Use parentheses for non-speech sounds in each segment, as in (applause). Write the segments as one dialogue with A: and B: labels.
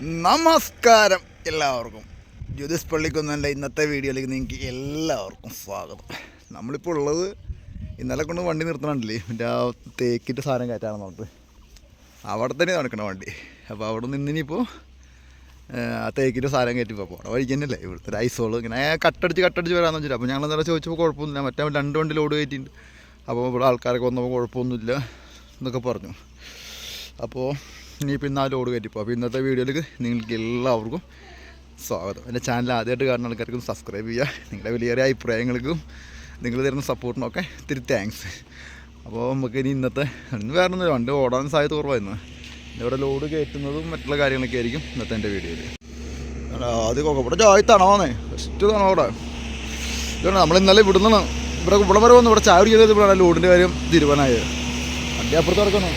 A: നമസ്കാരം എല്ലാവർക്കും. ജ്യോതിസ് പള്ളിക്കൊന്നല്ല ഇന്നത്തെ വീഡിയോയിലേക്ക് നിങ്ങൾക്ക് എല്ലാവർക്കും സ്വാഗതം. നമ്മളിപ്പോൾ ഉള്ളത് ഇന്നലെ കൊണ്ട് വണ്ടി നിർത്തണമല്ലേ? മറ്റേ ആ തേക്കിന്റെ സാധനം കയറ്റാണ് നമുക്ക് അവിടെ തന്നെ നടക്കണ വണ്ടി. അപ്പോൾ അവിടെ നിന്ന് നിന്നിനിപ്പോൾ ആ തേക്കിന്റെ സാധനം കയറ്റി പോകും അവിടെ വഴിക്ക് തന്നെയല്ലേ ഇവിടുത്തെ ഐസോൾ. ഇങ്ങനെ കട്ടടിച്ച് കട്ടടിച്ച് വരാമെന്ന് വെച്ചിട്ട് അപ്പോൾ ഞങ്ങൾ എന്തായാലും ചോദിച്ചപ്പോൾ കുഴപ്പമൊന്നുമില്ല. മറ്റേ രണ്ട് വണ്ടി ലോഡ് കയറ്റിയിട്ടുണ്ട്. അപ്പോൾ ഇവിടെ ആൾക്കാരൊക്കെ വന്നപ്പോൾ കുഴപ്പമൊന്നുമില്ല എന്നൊക്കെ പറഞ്ഞു. അപ്പോൾ ഇനിയിപ്പോൾ ഇന്ന് ആ ലോഡ് കയറ്റിപ്പോൾ അപ്പോൾ ഇന്നത്തെ വീഡിയോയിലേക്ക് നിങ്ങൾക്ക് എല്ലാവർക്കും സ്വാഗതം. എന്റെ ചാനൽ ആദ്യമായിട്ട് കാണുന്ന ആൾക്കാർക്കും സബ്സ്ക്രൈബ് ചെയ്യുക. നിങ്ങളുടെ വലിയ അഭിപ്രായങ്ങൾക്കും നിങ്ങൾ തരുന്ന സപ്പോർട്ടിനൊക്കെ ഇത്തിരി താങ്ക്സ് അപ്പോൾ നമുക്ക് ഇനി ഇന്നത്തെ ഇന്ന് വേറെ ഒന്നും വണ്ടി ഓടാൻ സാധ്യത കുറവായിരുന്നു. ഇവിടെ ലോഡ് കയറ്റുന്നതും മറ്റുള്ള കാര്യങ്ങളൊക്കെ ആയിരിക്കും ഇന്നത്തെ എന്റെ വീഡിയോയിൽ ആദ്യം കൊക്കെ ഇവിടെ ജോയി തണവാന്നേ ഫസ്റ്റ് അവിടെ. ഇതുകൊണ്ട് നമ്മൾ ഇന്നലെ ഇവിടുന്ന് ഇവിടെ ഇവിടെ വരെ വന്നു. ഇവിടെ ചായ കുടിക്കുന്നത് ഇവിടെയാണ് ലോഡിന്റെ കാര്യം തീരുമാനമായത്. വണ്ടി അപ്പുറത്ത് കിടക്കണം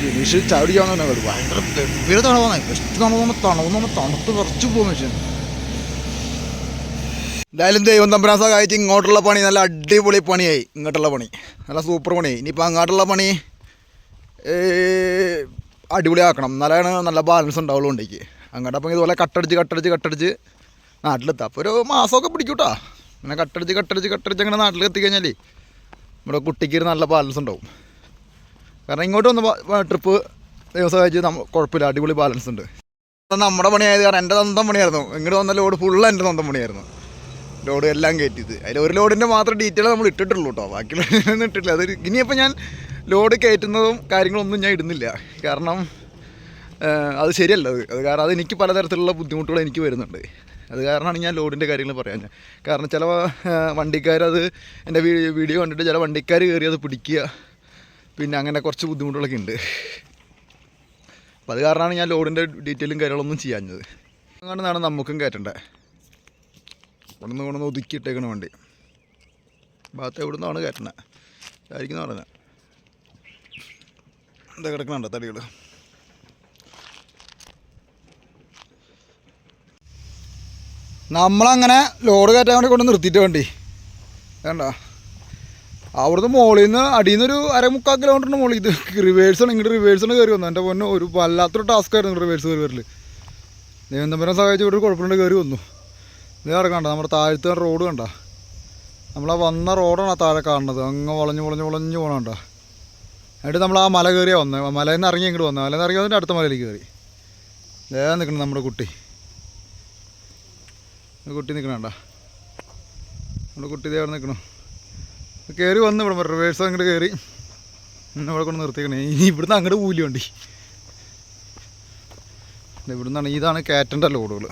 A: ദിനീഷ് ചായ കുടിക്കാന്ന് പറഞ്ഞാൽ ഭയങ്കര ഗംഭീര തണവാന്നേ നമ്മൾ തണവുമ്പോൾ നമ്മൾ തണുത്ത് കുറച്ച് പോകും മനുഷ്യൻ. എന്തായാലും ദൈവം തമ്പരാൻ സഹായിച്ച് ഇങ്ങോട്ടുള്ള പണി നല്ല അടിപൊളി പണിയായി. ഇങ്ങോട്ടുള്ള പണി. നല്ല സൂപ്പർ പണിയായി ഇനിയിപ്പോൾ അങ്ങോട്ടുള്ള പണി അടിപൊളി അടിപൊളിയാക്കണം. എന്നാലാണ് നല്ല ബാലൻസ് ഉണ്ടാവുള്ളൂ ഉണ്ടെങ്കിൽ അങ്ങോട്ട് അപ്പം ഇതുപോലെ കട്ടടിച്ച് കട്ടടിച്ച് കട്ടടിച്ച് നാട്ടിലെത്താം. അപ്പോൾ ഒരു മാസമൊക്കെ പിടിക്കൂട്ടാ. അങ്ങനെ കട്ടടിച്ച് കട്ടടിച്ച് കട്ടടിച്ച് അങ്ങനെ നാട്ടിൽ എത്തിക്കഴിഞ്ഞാൽ നമ്മുടെ കുട്ടിക്ക് ഒരു നല്ല ബാലൻസ് ഉണ്ടാവും. കാരണം ഇങ്ങോട്ട് വന്ന ട്രിപ്പ് ദിവസം കഴിച്ച് നമ്മൾ കുഴപ്പമില്ല അടിപൊളി ബാലൻസ് ഉണ്ട്. നമ്മുടെ പണിയായത് കാരണം എന്റെ സ്വന്തം പണിയായിരുന്നു. ഇങ്ങോട്ട് വന്ന ലോഡ് ഫുള്ള് എന്റെ സ്വന്തം പണിയായിരുന്നു. ലോഡ് എല്ലാം കയറ്റിയത്. അതിൽ ഒരു ലോഡിന്റെ മാത്രം ഡീറ്റെയിൽ നമ്മൾ ഇട്ടിട്ടുള്ളൂ കേട്ടോ ബാക്കിയുള്ളതൊന്നും ഇട്ടിട്ടില്ല. അത് ഇനിയിപ്പോൾ ഞാൻ ലോഡ് കയറ്റുന്നതും കാര്യങ്ങളൊന്നും ഞാൻ ഇടുന്നില്ല. കാരണം അത് ശരിയല്ല അത്. അത് കാരണം അത് എനിക്ക് പലതരത്തിലുള്ള ബുദ്ധിമുട്ടുകൾ എനിക്ക് വരുന്നുണ്ട്. അത് കാരണമാണ് ഞാൻ ലോഡിന്റെ കാര്യങ്ങൾ പറയാൻ ഞാൻ കാരണം ചില വണ്ടിക്കാരത് എന്റെ വീഡിയോ കണ്ടിട്ട് ചില വണ്ടിക്കാർ കയറി അത് പിടിക്കുക. പിന്നെ അങ്ങനെ കുറച്ച് ബുദ്ധിമുട്ടുകളൊക്കെ ഉണ്ട്. അപ്പോൾ അത് കാരണമാണ് ഞാൻ ലോഡിന്റെ ഡീറ്റെയിലും കാര്യങ്ങളൊന്നും ചെയ്യാഞ്ഞത്. അങ്ങനെയാണ് നമുക്കും കയറ്റണ്ടേ. ഇവിടെ നിന്ന് കൊണ്ടൊന്ന് ഒതുക്കിയിട്ടേക്കണ വണ്ടി. ഭാഗത്ത് എവിടെ നിന്നാണ് കയറ്റണേ ആയിരിക്കും പറഞ്ഞത് എന്താ കിടക്കണുണ്ടോ തടികൾ. നമ്മളങ്ങനെ ലോഡ് കയറ്റാൻ വേണ്ടി കൊണ്ട് നിർത്തിയിട്ട് വണ്ടി. വേണ്ട. അവിടുന്ന് മുകളിൽ നിന്ന് അടിയിൽ നിന്ന് ഒരു അരമുക്കാൽ കിലോമീറ്ററിന് മുകളിൽ ഇത് റിവേഴ്സാണ് ഇങ്ങോട്ട് ആണ് കയറി വന്നത്. എന്റെ പൊന്നെ ഒരു വല്ലാത്തൊരു ടാസ്ക് ആയിരുന്നു റിവേഴ്സ് കയറി വരൽ ദൈവം സഹായിച്ച് ഒരു കുഴപ്പമില്ല കയറി വന്നു. ഇത് ഇറങ്ങണ്ട നമ്മുടെ താഴത്തെ റോഡ് കണ്ട? നമ്മളാ വന്ന റോഡാണ് ആ താഴെ കാണുന്നത്? അങ്ങ് വളഞ്ഞ് വളഞ്ഞ് വളഞ്ഞ് പോകണണ്ട എന്നിട്ട് നമ്മൾ ആ മല കയറിയാ വന്നത് മലയിൽ നിന്ന് ഇറങ്ങി ഇങ്ങോട്ട് വന്നത് മലയിൽ നിന്ന് ഇറങ്ങി വന്നിട്ട് അടുത്ത മലയിലേക്ക് കയറി ദേ നിൽക്കണം നമ്മുടെ കുട്ടി. കുട്ടി നിൽക്കണണ്ട നമ്മുടെ കുട്ടി അവിടെ നിൽക്കണം കയറി വന്ന് ഇവിടെ റിവേഴ്സ് അങ്ങോട്ട് കയറി ഇവിടെ കൊണ്ട് നിർത്തിക്കണേ. ഇനി ഇവിടുന്ന് അങ്ങോട്ട് കൂലി വണ്ടി? ഇവിടുന്നാണ് ഇതാണ് കാറ്റന്റെ ലോഡുകൾ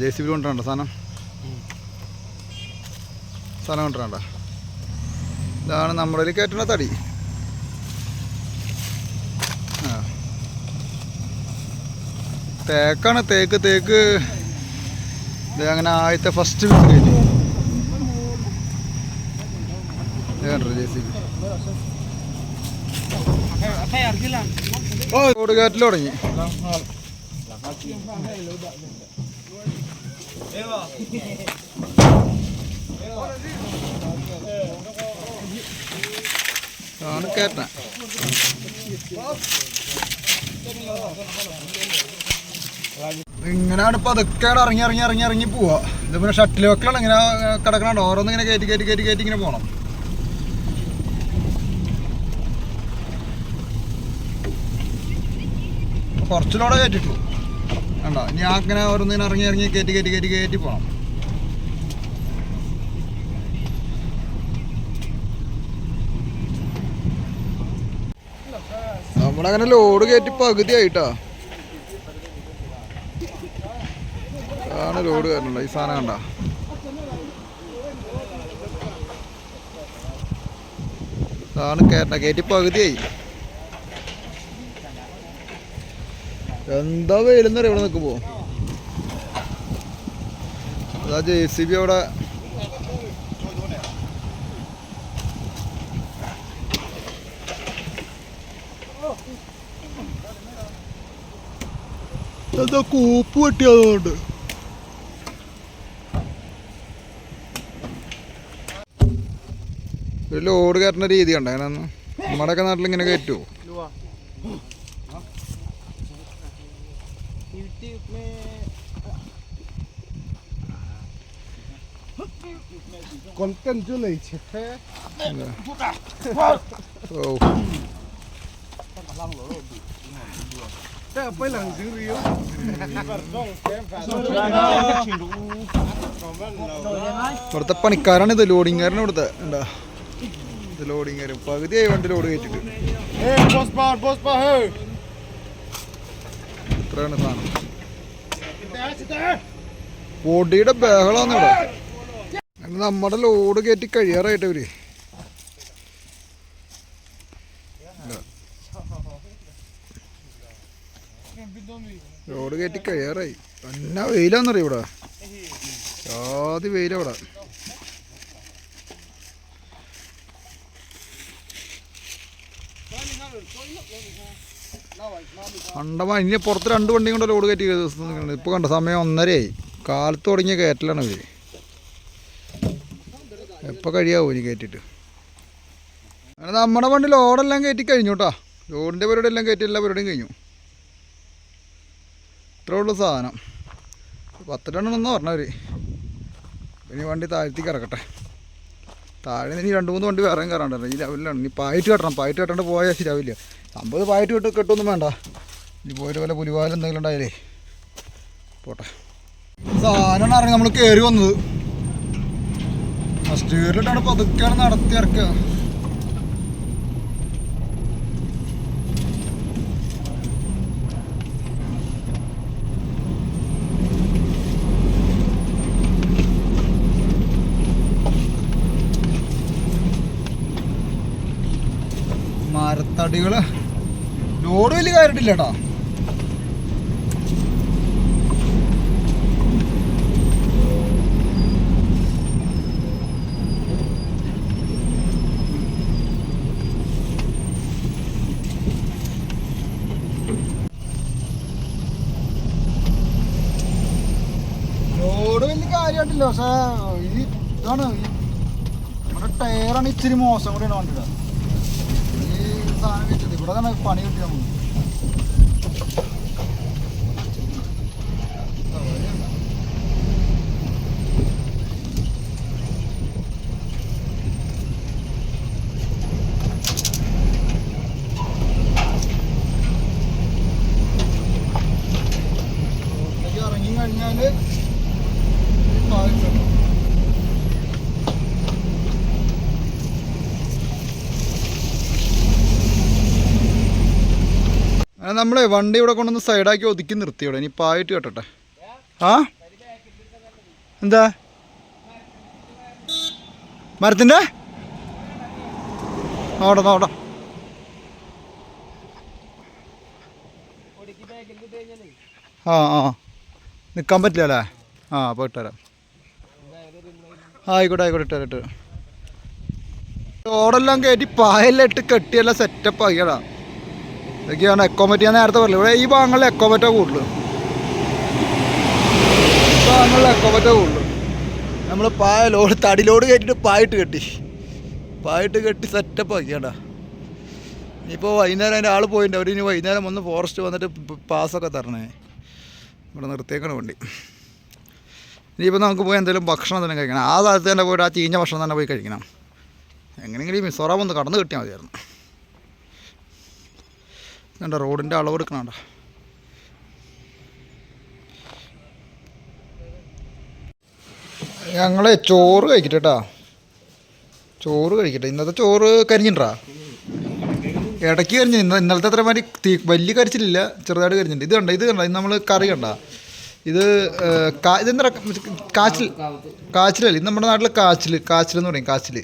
A: ജെ സി ബി കൊണ്ടുവരണ്ട സാധനം. സാധനം കൊണ്ടുവരണ്ട. ഇതാണ് നമ്മുടെ കയറ്റുന്ന തടി. തേക്കാണ് തേക്ക് തേക്ക്. ഇത് അങ്ങനെ ആദ്യത്തെ ഫസ്റ്റ് വിസിൽ കഴിഞ്ഞു ഓ റോഡ് കയറ്റൽ തുടങ്ങി. ആണ് കയറ്റ ഇങ്ങനെയാണ് ഇപ്പൊ അതൊക്കെ ഇറങ്ങി ഇറങ്ങി ഇറങ്ങി ഇറങ്ങി പോവാ ഇത് പിന്നെ ഷട്ടിൽ വെക്കലാണ് ഇങ്ങനെ കിടക്കണുണ്ട്. ഓരോന്ന് ഇങ്ങനെ കയറ്റി കയറ്റി കയറ്റി കയറ്റി ഇങ്ങനെ പോണം. കുറച്ചിലൂടെ കയറ്റിട്ടു വേണ്ട ഇനി അങ്ങനെ ഓരോന്നിങ്ങനെ ഇറങ്ങി ഇറങ്ങി കയറ്റി കയറ്റി കയറ്റി കയറ്റി പോകണം നമ്മളങ്ങനെ ലോഡ് കയറ്റി പകുതി ആണ് ലോഡ് കയറണ്ട ഈ സാധനം കണ്ട? അതാണ് കയറ്റ കയറ്റി പകുതിയായി. എന്താ വെയിലെന്നറിയ ഇവിടെ നിൽക്കുമ്പോ അതാ ജെ സി ബി അവിടെ. എന്താ കൂപ്പ് വെട്ടിയതുകൊണ്ട്. ഒരു ലോഡ് കയറുന്ന രീതി കണ്ട? അങ്ങനെ നമ്മുടെയൊക്കെ നാട്ടിൽ ഇങ്ങനെ കയറ്റുമോ. ഇവിടുത്തെ പണിക്കാരാണ് ഇത് ലോഡിങ്ങാരൻ ഇവിടുത്തെ എന്താ? ഇത് ലോഡിങ്ങാരൻ പകുതിയായി വണ്ടി ലോഡ് കയറ്റിട്ട്. ഇത്രയാണ് സാധനം. പൊടിയുടെ ഇവിടെ. നമ്മുടെ ലോഡ് കയറ്റി കഴിയാറായിട്ട് ഇവർ. ലോഡ് കയറ്റി കഴിയാറായി. എന്നാ വെയിലാന്നറിയ ഇവിടെ? ആദ്യ വെയിലാ അണ്ടമാൻ ഇനി പുറത്ത് രണ്ട് വണ്ടിയും കൊണ്ട് ലോഡ് കയറ്റി ദിവസം ഇപ്പോൾ കണ്ട സമയം ഒന്നരയായി. കാലത്ത് തുടങ്ങിയ കയറ്റലാണ് ഇവർ. എപ്പോൾ കഴിയാവും ഇനി കയറ്റിയിട്ട്? അങ്ങനെ നമ്മുടെ വണ്ടി ലോഡെല്ലാം കയറ്റി കഴിഞ്ഞു കേട്ടോ ലോഡിന്റെ പരിപാടി എല്ലാം കയറ്റി എല്ലാ പരിപാടിയും കഴിഞ്ഞു. ഇത്രേ ഉള്ളൂ സാധനം. പത്ത് രണ്ടെണ്ണെന്ന് പറഞ്ഞവർ ഇനി വണ്ടി താഴ്ത്തി ഇറക്കട്ടെ. താഴെ ഇനി രണ്ട് മൂന്ന് വണ്ടി വേറെയും കയറാണ്ടല്ലോ ഈ ലെവലിലാണ് ഇനി പായിട്ട് കെട്ടണം. പായിട്ട് കെട്ടാണ്ട് പോയാൽ ശരിയാവില്ല അമ്പത് പായിട്ട് കെട്ട് കെട്ടൊന്നും വേണ്ട. ഇനി പോയിട്ട് വല്ല പുലിവാലം എന്തെങ്കിലും ഉണ്ടായാലേ. പോട്ടെ. സാധനമാണ് ഇറങ്ങി നമ്മൾ കയറി വന്നത്. ഫസ്റ്റ് ഗിയറിലിട്ടാണ് പതുക്കെയാണ് നടത്തി ഇറക്കുക. മരത്തടികൾ ലോഡ് വലിയ കാര്യമില്ല കേട്ടോ പക്ഷേ ഈ ഇതാണ് നമ്മുടെ ടയറാണ് ഇച്ചിരി മോശം കൂടിയാണ് വണ്ടിയുടെ. ഈ സാധനം വെച്ചത് ഇവിടെ തന്നെ പണി കിട്ടി നമുക്ക് റോഡിലേക്ക് ഇറങ്ങി കഴിഞ്ഞാൽ താഴ്ച അങ്ങനെ നമ്മളെ വണ്ടി ഇവിടെ കൊണ്ടൊന്ന് സൈഡാക്കി ഒതുക്കി നിർത്തി ഇവിടെ. ഇനി പായിട്ട് കേട്ടെ ആ? എന്താ? മരത്തിന്റെ നോട നോട ആ ആ. നിൽക്കാൻ പറ്റില്ല അല്ലേ? ആ അപ്പോൾ ഇട്ടുതരാം ആയിക്കോട്ടെ ആയിക്കോട്ടെ ഇട്ടുതരാം ഇട്ടുതരാം ഓടെല്ലാം കയറ്റി പായെല്ലാം ഇട്ട് കെട്ടിയെല്ലാം സെറ്റപ്പ് ആക്കിയടാ ഇതൊക്കെയാണ് എക്കോമറ്റ് ഞാൻ നേരത്തെ പറഞ്ഞു ഇവിടെ ഈ ഭാഗങ്ങളിൽ എക്കോമറ്റാ കൂടുതൽ ഈ ഭാഗങ്ങളിൽ എക്കോമറ്റ കൂടുതൽ നമ്മൾ പായ ലോഡ് തടി ലോഡ് കയറ്റിട്ട് പായിട്ട് കെട്ടി. പായിട്ട് കെട്ടി സെറ്റപ്പ് ആക്കിയാടാ ഇനിയിപ്പോൾ വൈകുന്നേരം അതിന്റെ ആൾ പോയിട്ടുണ്ട്. അവർ ഇനി വൈകുന്നേരം വന്ന് ഫോറസ്റ്റ് വന്നിട്ട് പാസ്സൊക്കെ തരണേ. ഇവിടെ നിർത്തിയേക്കണ വണ്ടി. ഇനിയിപ്പോൾ നമുക്ക് പോയി എന്തെങ്കിലും ഭക്ഷണം തന്നെ കഴിക്കണം. ആ സ്ഥലത്ത് തന്നെ പോയിട്ട് ആ ചീഞ്ഞ ഭക്ഷണം തന്നെ പോയി കഴിക്കണം. എങ്ങനെയെങ്കിലും മിസോറാം ഒന്ന് കടന്ന് കിട്ടിയാൽ മതിയായിരുന്നു. കണ്ട റോഡിന്റെ അളവ് എടുക്കണണ്ട ഞങ്ങളെ ചോറ് കഴിക്കട്ടെ കേട്ടാ ചോറ് കഴിക്കട്ടെ. ഇന്നത്തെ ചോറ് കരിഞ്ഞിട്ടാ ഇടയ്ക്ക് കരിഞ്ഞു. ഇന്ന ഇന്നലത്തെ അത്ര മാതിരി തീ വലിയ കരിച്ചിലില്ല ചെറുതായിട്ട് കരിഞ്ഞിട്ടുണ്ട്. ഇത് കണ്ട ഇത് കണ്ട. ഇത് നമ്മൾ കറി കണ്ട. ഇത് ഇതെന്താ കാച്ചിൽ കാച്ചിലല്ലേ? ഇത് നമ്മുടെ നാട്ടിൽ കാച്ചിൽ കാച്ചിൽ എന്ന് പറയും കാച്ചിൽ.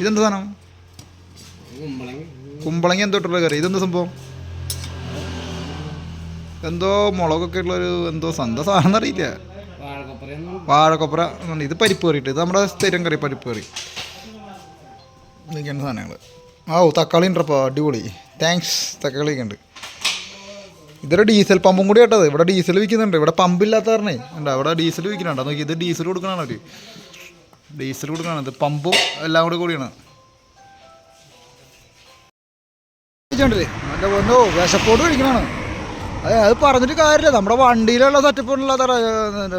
A: ഇതെന്താ സാധനം? കുമ്പളങ്ങ എന്തോട്ടുള്ള കറി. ഇതെന്താ സംഭവം? എന്തോ മുളകൊക്കെ ഉള്ളൊരു എന്തോ സന്ത സാധനം അറിയില്ല വാഴക്കൊപ്പര ഇത് പരിപ്പ് കറിയിട്ട്. ഇത് നമ്മുടെ സ്ഥിരം കറി പരിപ്പ് കറി. ഇതൊക്കെയാണ് സാധനങ്ങൾ ആ ഓ തക്കാളി ഉണ്ടപ്പോൾ അടിപൊളി. താങ്ക്സ് തക്കാളി ഒക്കെ ഉണ്ട്. ഇതൊരു ഡീസൽ പമ്പും കൂടി കേട്ടത് ഇവിടെ ഡീസൽ വിൽക്കുന്നുണ്ട്. ഇവിടെ പമ്പില്ലാത്ത കാരണേ ഉണ്ട് അവിടെ ഡീസൽ വിൽക്കുന്നുണ്ട്. നോക്കി ഇത് ഡീസൽ കൊടുക്കണാണ് അവർ ഡീസൽ കൊടുക്കണാണ് ഇത് പമ്പും എല്ലാം കൂടി കൂടിയാണ്. നല്ല വിശപ്പോട് കഴിക്കണാണ് അതെ പറഞ്ഞിട്ട് കാര്യമില്ല. നമ്മുടെ വണ്ടിയിലുള്ള സെറ്റപ്പുള്ള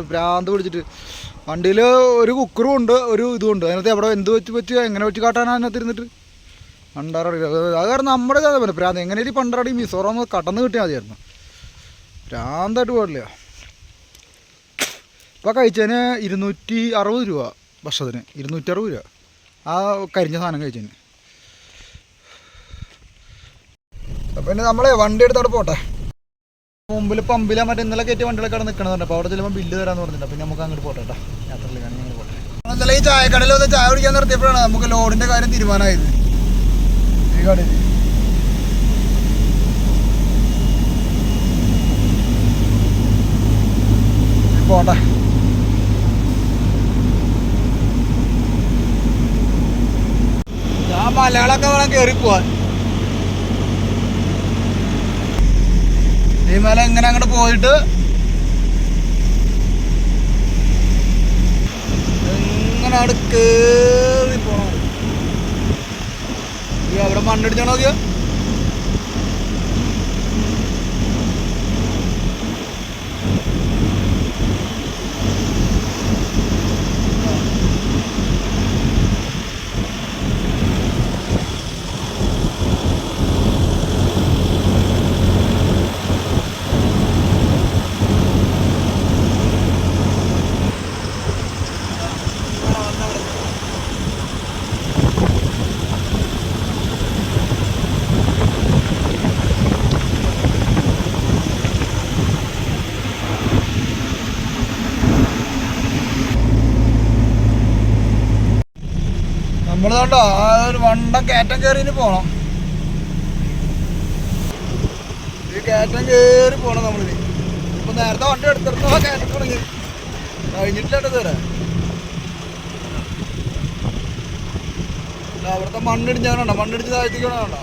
A: ഭ്രാന്ത് പിടിച്ചിട്ട്. വണ്ടിയിൽ ഒരു കുക്കറും ഉണ്ട് ഒരു ഇതും ഉണ്ട്. അതിനകത്ത് എവിടെ എന്ത് വെച്ച് വെച്ച് എങ്ങനെ വെച്ച് കാട്ടാനാണ് അതിനകത്ത് ഇരുന്നിട്ട്? പണ്ടാറടി അത് കാരണം നമ്മുടെ ഇതാ പോലെ ഭ്രാന്ത്. എങ്ങനെയും പണ്ടാറടി മിസോറാം കടന്ന് കിട്ടിയാൽ മതിയായിരുന്നു. ഭ്രാന്തായിട്ട് പാടില്ല ഇപ്പോൾ കഴിച്ചതിന് ഇരുന്നൂറ്റി അറുപത് രൂപ ഭക്ഷണത്തിന്. ഇരുന്നൂറ്റി അറുപത് രൂപ. ആ കരിഞ്ഞ സാധനം കഴിച്ചതിന്. അപ്പം പിന്നെ നമ്മളെ വണ്ടി എടുത്തോട്ട് പോട്ടെ. മുമ്പിൽ പമ്പിലാ മറ്റേ ഇന്നലെ കയറ്റിയ വണ്ടികളൊക്കെ അവിടെ നിൽക്കണമെന്നുണ്ട് അപ്പോൾ അവിടെ ചിലപ്പോൾ ബില്ല് തരാമെന്ന് പറഞ്ഞിട്ടുണ്ട്. പിന്നെ നമുക്ക് അങ്ങോട്ട് പോട്ടെ കേട്ടോ. യാത്രയിലേക്കാണ് ഞങ്ങൾ പോട്ടെ. ഇന്നലെ ഈ ചായക്കടയിൽ വന്ന് ചായ കുടിക്കാൻ നിർത്തിയപ്പോഴാണ് നമുക്ക് ലോഡിന്റെ കാര്യം തീരുമാനമായത്. പോട്ടെ. ഞാൻ മലയാളമൊക്കെ വേണം കയറി പോവാൻ ഈ മല എങ്ങനെ അങ്ങോട്ട് പോയിട്ട് എങ്ങനെ അവിടെ കേറി പോണം. അവിടെ മണ്ണടിച്ചാണോ നോക്കിയോ? ആ ഒരു വണ്ട കയറ്റം പോണം. ഈ കയറ്റം കയറി പോണം നമ്മളിത് ഇപ്പൊ നേരത്തെ വണ്ടി എടുത്തിരുന്നോ കയറ്റം കഴിഞ്ഞിട്ടില്ല ഇതുവരെ. അവിടുത്തെ മണ്ണിടിഞ്ഞാണോ മണ്ണിടിച്ച് താഴ്ത്തിക്കണോ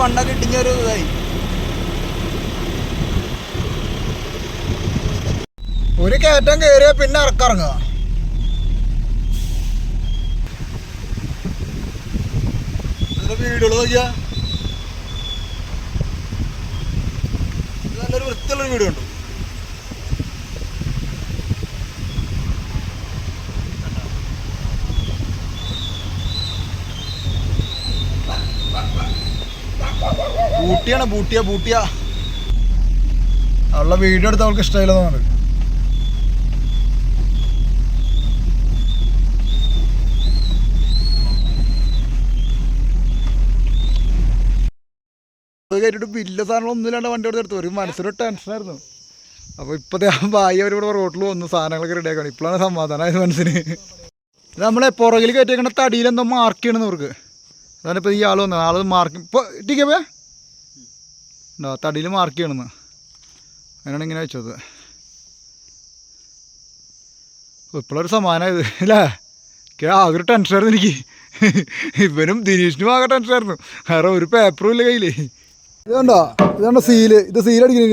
A: മണ്ണൊക്കെ ഇടിഞ്ഞൊരു ഇതായി. ഒരു കയറ്റം കയറിയ പിന്നെ ഇറക്കിറങ്ങുക. വീടുകൾ നോക്കിയാ. നല്ലൊരു വൃത്തിയുള്ളൊരു വീട് കണ്ടു ബൂട്ടിയാണ് ബൂട്ടിയ ബൂട്ടിയ. അവളുടെ വീഡിയോ എടുത്ത് അവൾക്ക് ഇഷ്ടമായില്ലെന്ന് പറഞ്ഞു കയറ്റിട്ട് ബില്ല് സാധനങ്ങൾ ഒന്നുമില്ലാണ്ട് വണ്ടി എടുത്ത് ഒരു മനസ്സിലൊരു ടെൻഷനായിരുന്നു അപ്പോൾ ഇപ്പോഴത്തെ ആ ഭായി അവരിവിടെ റോട്ടിൽ വന്നു സാധനങ്ങളൊക്കെ റെഡിയാക്കണം ഇപ്പോഴാണ് സമാധാനമായത് മനസ്സിന്. നമ്മളെ പുറകിൽ കയറ്റിയേക്കണ തടിയിൽ എന്തോ മാർക്ക് ചെയ്യണം അവർക്ക് അതാണ് ഇപ്പോൾ ഈ ആൾ വന്നത്. ആൾ മാർക്ക് ഇപ്പോൾ ടീക്കപ്പേ ഉണ്ടോ തടിയിൽ മാർക്ക് ചെയ്യണമെന്ന് അങ്ങനെയാണ് ഇങ്ങനെ വെച്ചത്. ഇപ്പോഴൊരു സമാനമായത് അല്ലേ? ആകെ ഒരു ടെൻഷനായിരുന്നു എനിക്ക്. ഇവനും ദിനീഷിനും ആകെ ടെൻഷനായിരുന്നു വേറെ ഒരു പേപ്പറും ഇല്ല കയ്യിലേ. ഇതുണ്ടോ ഇതാണ് സീൽ ഇത്
B: സീൽ
A: അടിക്കണേ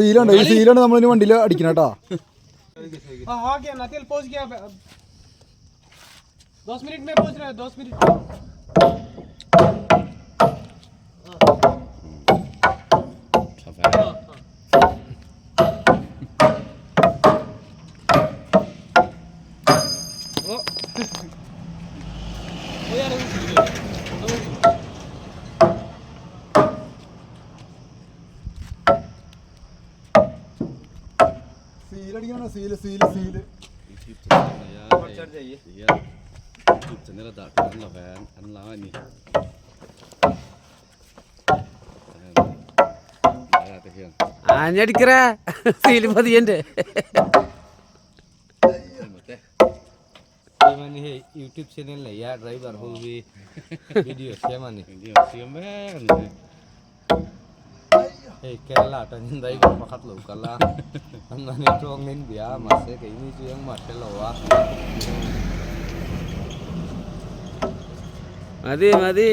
A: സീലുണ്ട് ഈ സീലാണ് നമ്മൾ ഇനി വണ്ടിയിൽ അടിക്കണം കേട്ടോ.
C: ദോസ് മിനിറ്റ് रहा है 10 मिनट गया दस मिनट में पहुंच रहा है दस मिनट
A: സീലടിക്കണം സീല് സീല് സീല്
B: ചെന്നൈ ഡാക്ടർ വാൻ അല്ല നീ Bagian.
D: ആഞ്ഞടിക്കറ seal പതിയന്റെ
E: Mana he YouTube channel lah ya driver hobi video siapa nih?
B: Ini siapa kan?
E: Hey kela tan dai ko makat lo kala. Ang nani tuang nin biya masih kayak ini tuh yang masih lo ah.
D: മതി മതി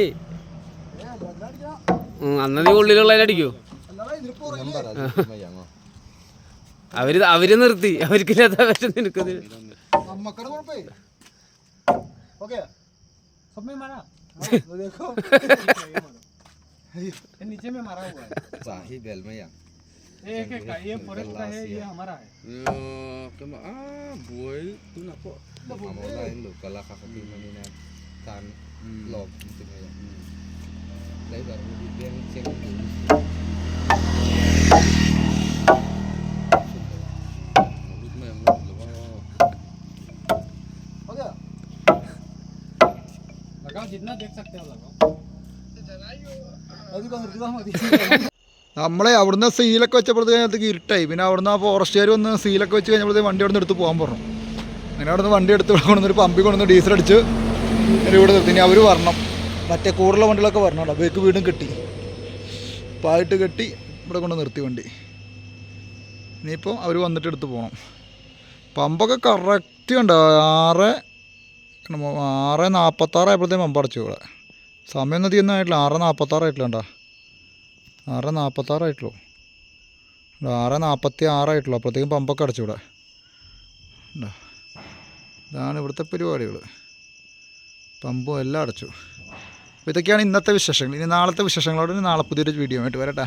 D: ഉം, അന്ന് നീ ഉള്ളിലുള്ളതിനടിക്കൂ
E: Gambar aja cuma yang oh.
D: അവർ അവർ നിർത്തി അവർക്കില്ലാത്ത നിനക്കത്
A: നമ്മക്കടെ okay
C: है नीचे में मारा हुआ है
E: शाही बेल में
C: यहाँ एक एक का ये फॉरेस्ट का है ये हमारा है
E: कम आ बॉय तू ना को हम ऑनलाइन लोग कला का कभी मनी ना तान लॉग तुम
B: है lấy vào đi bên
A: trên
C: लगाओ जितना देख सकते हो लगाओ (laughs)
A: നമ്മളെ അവിടുന്ന് സീലൊക്കെ വെച്ചപ്പോഴത്തേക്ക് ഇരുട്ടായി. പിന്നെ അവിടുന്ന് ആ ഫോറസ്റ്റുകാർ വന്ന് സീലൊക്കെ വെച്ച് കഴിഞ്ഞപ്പോഴത്തേക്ക് വണ്ടി അവിടെ നിന്ന് എടുത്ത് പോകാൻ പറഞ്ഞു. അങ്ങനെ അവിടുന്ന് വണ്ടി എടുത്ത് കൊണ്ടുവന്ന് കൊണ്ടുവന്നൊരു പമ്പി കൊണ്ടുവന്ന് ഡീസൽ അടിച്ച് ഇവിടെ നിർത്തി. അവർ വരണം. മറ്റേ കൂടുതലുള്ള വണ്ടികളൊക്കെ വരണം ബേക്ക് വീടും കെട്ടി. പായിട്ട് കെട്ടി ഇവിടെ കൊണ്ട് നിർത്തി വണ്ടി. ഇനിയിപ്പോൾ അവർ വന്നിട്ട് എടുത്ത് പോകണം പമ്പൊക്കെ കറക്റ്റ് ഉണ്ട് ആറ് ആറ് നാൽപ്പത്താറായപ്പോഴത്തേക്കും പമ്പ് അടച്ചു ഇവിടെ. സമയം ഒന്നും തീർന്ന ആയിട്ടില്ല ആറ് നാൽപ്പത്താറായിട്ടില്ല കേട്ടോ ആറ് നാൽപ്പത്താറായിട്ടുള്ളൂ ആറ് നാൽപ്പത്തി ആറായിട്ടുള്ളൂ അപ്പോഴത്തേക്കും പമ്പൊക്കെ അടച്ചു ഇവിടെ. ഉണ്ടോ ഇതാണ് ഇവിടുത്തെ പരിപാടികൾ പമ്പും എല്ലാം അടച്ചു. അപ്പോൾ ഇതൊക്കെയാണ് ഇന്നത്തെ വിശേഷങ്ങൾ. ഇനി നാളത്തെ വിശേഷങ്ങളോട് നാളെ പുതിയൊരു വീഡിയോ ആയിട്ട് വരട്ടെ